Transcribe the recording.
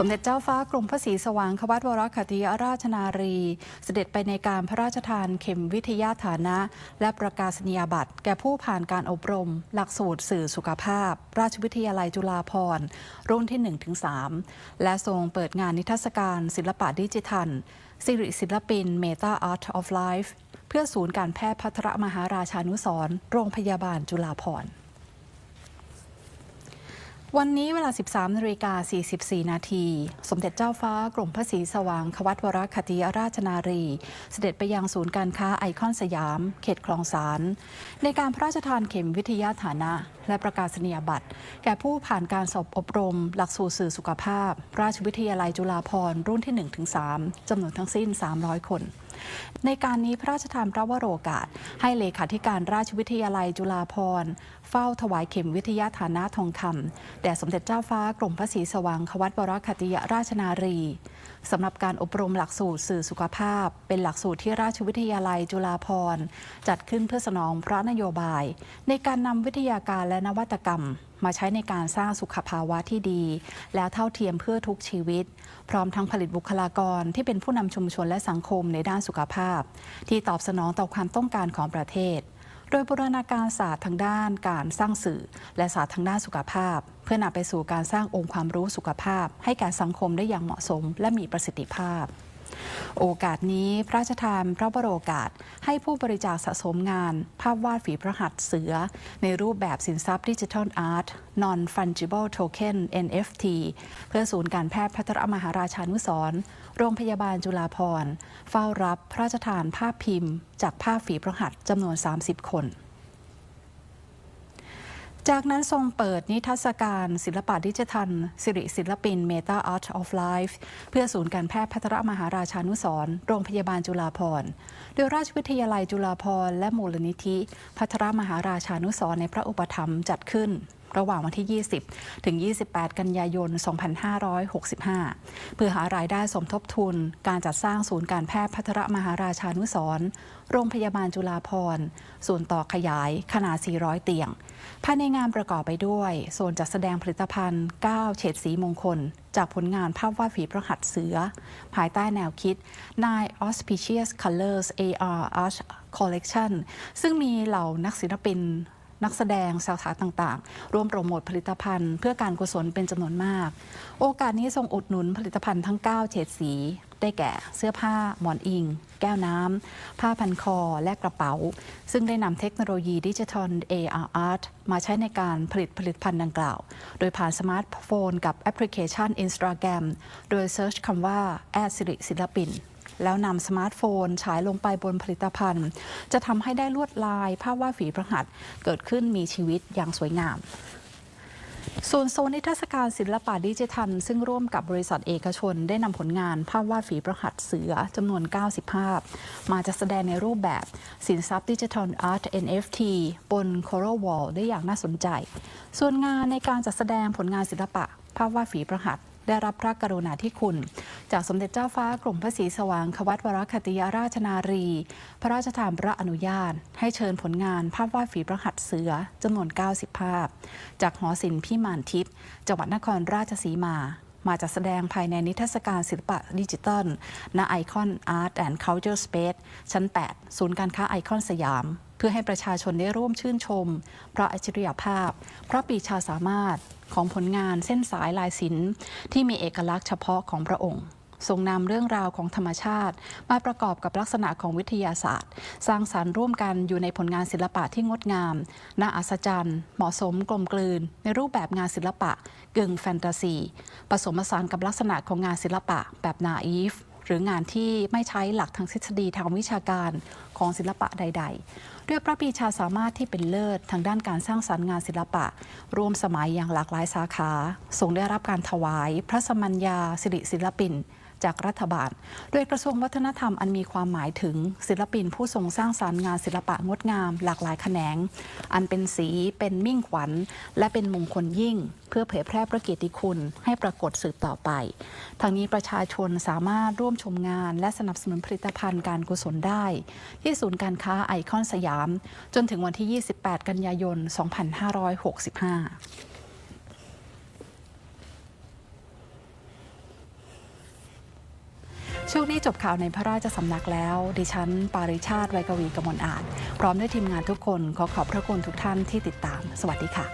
สมเด็จเจ้าฟ้ากรมพระศรีสว่างควัตวรคติยราชนารี เสด็จไปในการพระราชทานเข็มวิทยาฐานะ และประกาศนียบัตร แก่ผู้ผ่านการอบรม หลักสูตรสื่อสุขภาพ ราชวิทยาลัยจุฬาภรณ์ รุ่นที่ 1-3 และทรงเปิดงานนิทรรศการศิลปะดิจิทัลสิริศิลปิน Meta Art of Life เพื่อศูนย์การแพทย์พัทรมหาราชานุสร์โรงพยาบาลจุฬาภรณ์ วันนี้เวลา 13นาฬิกา44 นาที สมเด็จเจ้าฟ้ากรมพระศรีสว่างควัตวรคติราชนารี เสด็จไปยังศูนย์การค้าไอคอนสยาม เขตคลองสาร ในการพระราชทานเข็มวิทยาฐานะ และประกาศนียบัตร แก่ผู้ผ่านการสอบอบรม หลักสูตรสื่อสุขภาพ ราชวิทยาลัยจุฬาภรณ์รุ่นที่ 1-3จำนวนทั้งสิ้น 300 คน ในการนี้พระราชทานพระวโรกาส ให้เลขาธิการราชวิทยาลัยจุฬาภรณ์เฝ้าถวายเข็มวิทยาฐานะทองคำแด่สมเด็จเจ้าฟ้ากรมพระศรีสว่างควัตวรคติยราชนารีสำหรับการอบรมหลักสูตรสื่อสุขภาพ เป็นหลักสูตรที่ราชวิทยาลัยจุฬาภรณ์จัดขึ้นเพื่อสนองพระนโยบาย ในการนำวิทยาการและนวัตกรรม มาใช้ในการสร้างสุขภาวะที่ดี และเท่าเทียมเพื่อทุกชีวิต พร้อมทั้งผลิตบุคลากรที่เป็นผู้นำชุมชนและสังคมในด้านสุขภาพ ที่ตอบสนองต่อความต้องการของประเทศ โดยบูรณาการศาสตร์ทางด้านการสร้างสื่อ และศาสตร์ทางด้านสุขภาพ เพื่อนำไปสู่การสร้างองค์ความรู้สุขภาพ ให้แก่สังคมได้อย่างเหมาะสม และมีประสิทธิภาพ โอกาสนี้พระราชทานพระบรโอกาสให้ผู้บริจาคสะสมงาน ภาพวาดฝีพระหัตถ์เสือ ในรูปแบบสินทรัพย์ดิจิทัลอาร์ต non fungible token NFT เพื่อศูนย์การแพทย์พัทรมหาราชานุสรณ์โรงพยาบาลจุฬาภรณ์ เฝ้ารับพระราชทานภาพพิมพ์ จากภาพฝีพระหัตถ์จำนวน 30 คน จากนั้นทรงเปิดนิทรรศการศิลปะดิจิทัล สิริศิลปิน Meta Art of Life เพื่อศูนย์การแพทย์พัทรมหาราชานุสร์โรงพยาบาลจุฬาภรณ์ โดยราชวิทยาลัยจุฬาภรณ์และมูลนิธิ พัทรมหาราชานุสร์ในพระอุปถัมภ์จัดขึ้น ระหว่างวันที่ 20 ถึง 28 กันยายน 2565 เพื่อหารายได้สมทบทุน การจัดสร้างศูนย์การแพทย์พัทรมหาราชานุสรณ์โรงพยาบาลจุฬาภรณ์ส่วนต่อขยายขนาด 400 เตียง ภายในงานประกอบไปด้วยโซนจัดแสดงผลิตภัณฑ์ 9 เฉดสีมงคล จากผลงานภาพวาดฝีพระหัตเสือ ภายใต้แนวคิด Nine Auspicious Colors AR Art Collection ซึ่งมีเหล่านักศิลปิน นักแสดงสาขาต่างๆ ร่วมโปรโมทผลิตภัณฑ์ เพื่อการกุศลเป็นจำนวนมาก โอกาสนี้ทรงอุดหนุนผลิตภัณฑ์ทั้ง 9 เฉดสี ได้แก่เสื้อผ้า หมอนอิง แก้วน้ำ ผ้าพันคอ และกระเป๋า ซึ่งได้นำเทคโนโลยีดิจิทัล AR Art มาใช้ในการผลิตผลิตภัณฑ์ดังกล่าว โดยผ่านสมาร์ทโฟนกับแอปพลิเคชัน Instagram โดยเซิร์ชคำว่าแอดสิริศิลปิน แล้วนำสมาร์ทโฟนฉายลงไปบนผลิตภัณฑ์ จะทำให้ได้ลวดลายภาพวาดฝีพระหัตเกิดขึ้นมีชีวิตอย่างสวยงามส่วนโซนนิทรรศการศิลปะดิจิทัล ซึ่งร่วมกับบริษัทเอกชนได้นำผลงานภาพวาดฝีพระหัตเสือจำนวน 90 ภาพ มาจัดแสดงในรูปแบบสินทรัพย์ดิจิทัลอาร์ต NFT บน Coral Wall ได้อย่างน่าสนใจ ส่วนงานในการจัดแสดงผลงานศิลปะ ภาพวาดฝีพระหัต ได้รับพระกรุณาธิคุณ จากสมเด็จเจ้าฟ้ากรมพระศรีสว่างควัตวรคติยราชนารี พระราชทานพระอนุญาต ให้เชิญผลงานภาพวาดฝีพระหัตถ์เสือจำนวน 90 ภาพ จากหอศิลป์พิมานทิพย์จังหวัดนครราชสีมา มาจัดแสดงภายในนิทรรศการศิลปะดิจิทัล ณไอคอนอาร์ตแอนด์เคาน์เตอร์สเปซชั้น 8 ศูนย์การค้าไอคอนสยาม เพื่อให้ประชาชนได้ร่วมชื่นชม พระอัจฉริยภาพ พระปีชาสามารถของผลงานเส้นสายลายศิลป์ที่มีเอกลักษณ์เฉพาะของพระองค์ ทรงนำเรื่องราวของธรรมชาติ มาประกอบกับลักษณะของวิทยาศาสตร์ สร้างสารรค์ร่วมกันอยู่ในผลงานศิลปะที่งดงาม น่าอัศจรรย์ เหมาะสมกลมกลืน ในรูปแบบงานศิลปะกึ่งแฟนตาซี ผสมผสานกับลักษณะของงานศิลปะแบบนาอีฟหรืองานที่ไม่ใช้หลักทางทฤษฎีทางวิชาการของศิลปะใด ๆ ด้วยพระปีชาสามารถที่เป็นเลิศทางด้านการสร้างสรรค์งานศิลปะ ร่วมสมัยอย่างหลากหลายสาขาทรงได้รับการถวาย พระสมัญญาสิริศิลปิน จากรัฐบาล โดยกระทรวงวัฒนธรรมอันมีความหมายถึงศิลปินผู้ทรงสร้างสารรค์งานศิลปะงดงาม หลากหลายแขนง อันเป็นสีเป็นมิ่งขวัญ และเป็นมงคลยิ่ง เพื่อเผยแพร่พระเกียรติคุณ ให้ปรากฏสืบต่อไป ทางนี้ประชาชนสามารถร่วมชมงาน และสนับสนุนผลิตภัณฑ์การกุศลได้ ที่ศูนย์การค้าไอคอนสยาม จนถึงวันที่ 28 กันยายน 2565 ช่วงนี้จบข่าวในพระราชสำนักแล้ว ดิฉัน ปาริชาติไวกวีกมลอาจ พร้อมด้วยทีมงานทุกคนขอขอบพระคุณทุกท่านที่ติดตาม สวัสดีค่ะ